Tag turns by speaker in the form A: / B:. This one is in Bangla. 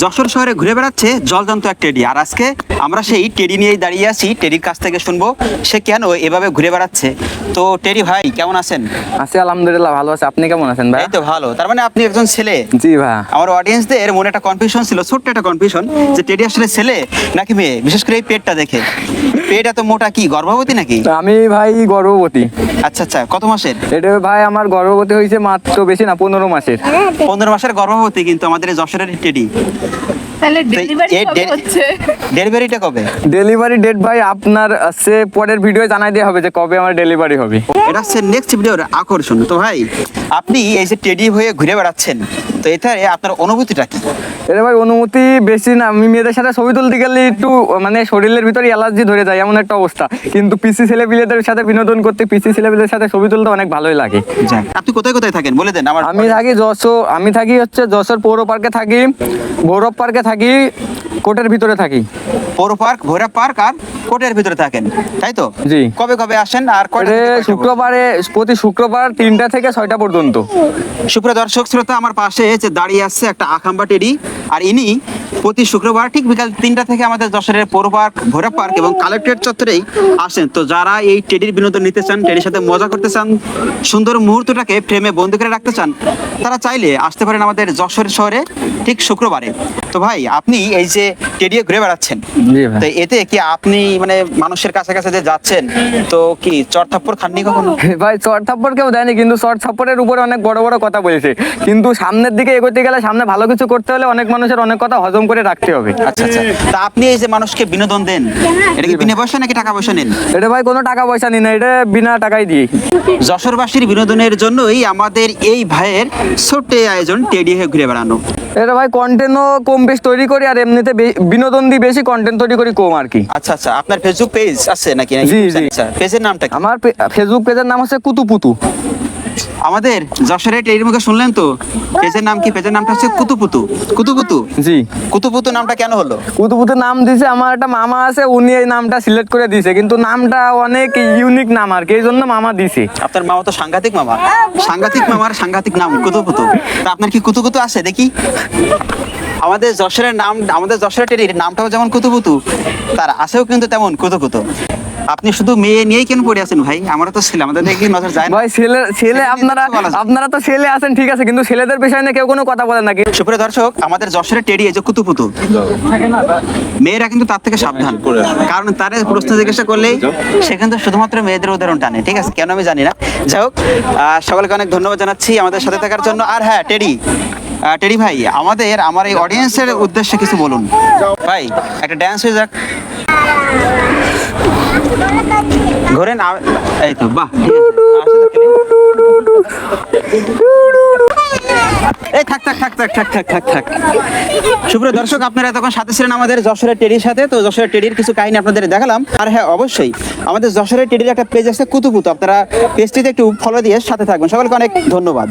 A: যশোর শহরে ঘুরে বেড়াচ্ছে জলজন্ত এক টেডি। আর আজকে আমরা সেই টেডি নিয়েই দাঁড়িয়ে আছি টেডির কাছ থেকে শুনব সে কেন এভাবে ঘুরে বেড়াচ্ছে। তো টেডি ভাই কেমন আছেন?
B: আছি আলহামদুলিল্লাহ ভালো আছে। আপনি কেমন আছেন ভাই?
A: এই তো ভালো। তার মানে আপনি একজন ছেলে?
B: জি ভাই।
A: আমার অডিয়েন্সদের মনে একটা কনফিউশন ছিল ছোট্ট একটা কনফিউশন যে টেডি আসলে ছেলে নাকি মেয়ে? বিশেষ করে এই পেটটা দেখে। পেট এত মোটা কি গর্ভবতী নাকি?
B: আমি ভাই গর্ভবতী।
A: আচ্ছা আচ্ছা কত মাসের?
B: এটা ভাই আমার গর্ভবতী হয়েছে মাত্র বেশি না পনেরো মাসের।
A: পনেরো মাসের গর্ভবতী কিন্তু আমাদের যশোরের টেডি।
C: তাহলে ডেলিভারি কবে হচ্ছে?
A: ডেলিভারিটা কবে?
B: ডেলিভারি ডেট ভাই আপনার সে পরের ভিডিও জানাই দেওয়া হবে যে কবে আমার ডেলিভারি হবে।
A: এটা হচ্ছে নেক্সট ভিডিওর আকর্ষণ। তো ভাই আপনি এই যে টেডি হয়ে ঘুরে বেড়াচ্ছেন তো এটারে আপনার অনুভূতিটা কি?
B: এটা ভাই অনুমতি বেশি না। আমি মেয়েদের সাথে ছবি তুলতে গেলে একটু মানে শরীরের ভিতরে অ্যালার্জি ধরে যায় এমন একটা অবস্থা। কিন্তু পিসি ছেলে পিলেদের সাথে বিনোদন করতে পিসি ছেলে পিলেদের সাথে ছবি তুলতে অনেক ভালোই লাগে।
A: আপনি কোথায় কোথায় থাকেন? বলে দেন আমার
B: আমি থাকি যশোর আমি থাকি হচ্ছে যশোর পৌর পার্কে থাকি গৌরব পার্কে থাকি কোর্টের ভিতরে থাকি।
A: পৌর পার্ক ভৈরব পার্ক আর কোটের ভিতরে থাকেন তাই তো?
B: জি।
A: কবে কবে আসেন আর কবে
B: শুক্রবারে প্রতি শুক্রবার তিনটা থেকে ছয়টা পর্যন্ত।
A: সুপ্রিয় দর্শক শ্রোতা আমার পাশে যে দাঁড়িয়ে আছে একটা আখাম্বা টেডি আর ইনি প্রতি শুক্রবার ঠিক বিকাল তিনটা থেকে আমাদের যশোরের পৌর পার্ক ভৈরব পার্ক এবং কালেক্টরেট চত্বরেই আসেন। তো যারা এই টেডির বিনোদন নিতে চান টেডির সাথে মজা করতে চান সুন্দর মুহূর্তটাকে ফ্রেমে বন্দি করে রাখতে চান তারা চাইলে আসতে পারেন আমাদের যশোর শহরে ঠিক শুক্রবারে। তো ভাই আপনি এই যে টেডিয়ে ঘুরে বেড়াচ্ছেন তো এতে কি আপনি মানে মানুষের কাছে কাছে যে যাচ্ছেন তো কি চর থাপ্পড় খাননি কখনো?
B: ভাই চট থাপ্পড় কেউ দেয়নি কিন্তু চট থাপ্পড়ের উপরে অনেক বড় বড় কথা বলেছে। কিন্তু সামনের দিকে এগোতে গেলে সামনে ভালো কিছু করতে হলে অনেক মানুষের অনেক কথা হজম করে রাখতে হবে।
A: আচ্ছা আচ্ছা। তা আপনি এই যে মানুষকে বিনোদন দেন এটা কি বিনা পয়সা নাকি টাকা পয়সা নেন?
B: এটা ভাই কোনো টাকা পয়সা নি না এটা বিনা টাকাই দিই
A: যশোরবাসীর বিনোদনের জন্যই আমাদের এই ভাইয়ের ছোট্ট আয়োজন টেডি হয়ে ঘুরে বেড়ানো।
B: এটা ভাই কন্টেন্টও কম বেশ তৈরি করি আর এমনিতে বিনোদন দিয়ে বেশি কন্টেন্ট তৈরি করি কম আর কি।
A: আচ্ছা আচ্ছা আপনার ফেসবুক পেজ আছে নাকি?
B: জি, জি।
A: পেজের নামটা কি?
B: আমার ফেসবুক পেজের নাম হচ্ছে কুতুপুতু।
A: আমাদের যশোরের টেডির মুখে শুনলেন তো? পেজের নাম কি? পেজের নামটা হচ্ছে কুতুপুতু। কুতুপুতু?
B: জি।
A: কুতুপুতু নামটা কেন হলো?
B: কুতুপুতু নাম দিছে আমার একটা মামা আছে উনি এই নামটা সিলেক্ট করে দিয়েছে কিন্তু নামটা অনেক ইউনিক নাম আর কি এই জন্য মামা দিছে।
A: আপনার মামা তো সাংঘাতিক মামা। সাংঘাতিক মামার সাংঘাতিক নাম কুতুপুতু। তা আপনার কি কুতুকুতু আছে? দেখি। আমাদের যশোরের নাম আমাদের যশোরের টেরির নামটাও যেমন কুতুপুতু তার আছেও কিন্তু তেমন কুতুকুতু আপনি শুধু মেয়ে নিয়েই কেন পড়ে আছেন ভাই? আমরা তো ছেলে আমাদের দেখি নজর যায় না।
B: ভাই ছেলে ছেলে আপনারা
A: তো।
B: আপনারা তো ছেলে আছেন ঠিক আছে কিন্তু ছেলেদের বিষয় নিয়ে কেউ কোনো কথা বলে নাকি
A: সুপ্রিয় দর্শক আমাদের যশোরের টেডি এই যে কুতুপুতু। মেয়েরা কিন্তু তার থেকে সাবধান। কারণ তার প্রশ্ন জিজ্ঞাসা করলেই সে কিন্তু শুধুমাত্র মেয়েদের উদাহরণ টানে ঠিক আছে? কেন আমি জানি না। যাই হোক সকলকে অনেক ধন্যবাদ জানাচ্ছি আমাদের সাথে থাকার জন্য। আর হ্যাঁ টেডি টেডি ভাই আমাদের আমার এই অডিয়েন্সের উদ্দেশ্যে কিছু বলুন। ভাই একটা ড্যান্স হয়ে যাক। ঘোরেন এই তো বাহ। এই থাক থাক থাক থাক থাক থাক থাক থাক। সুপ্রিয় দর্শক আপনারা তখন সাথে ছিলেন আমাদের যশোরের টেডির সাথে। তো যশোরের টেডির কিছু কাহিনী আপনাদের দেখালাম। আর হ্যাঁ অবশ্যই আমাদের যশোরের টেডির একটা পেজ আছে কুতুকুতু আপনারা পেজটিতে একটু ফলো দিয়ে সাথে থাকবেন। সকলকে অনেক ধন্যবাদ।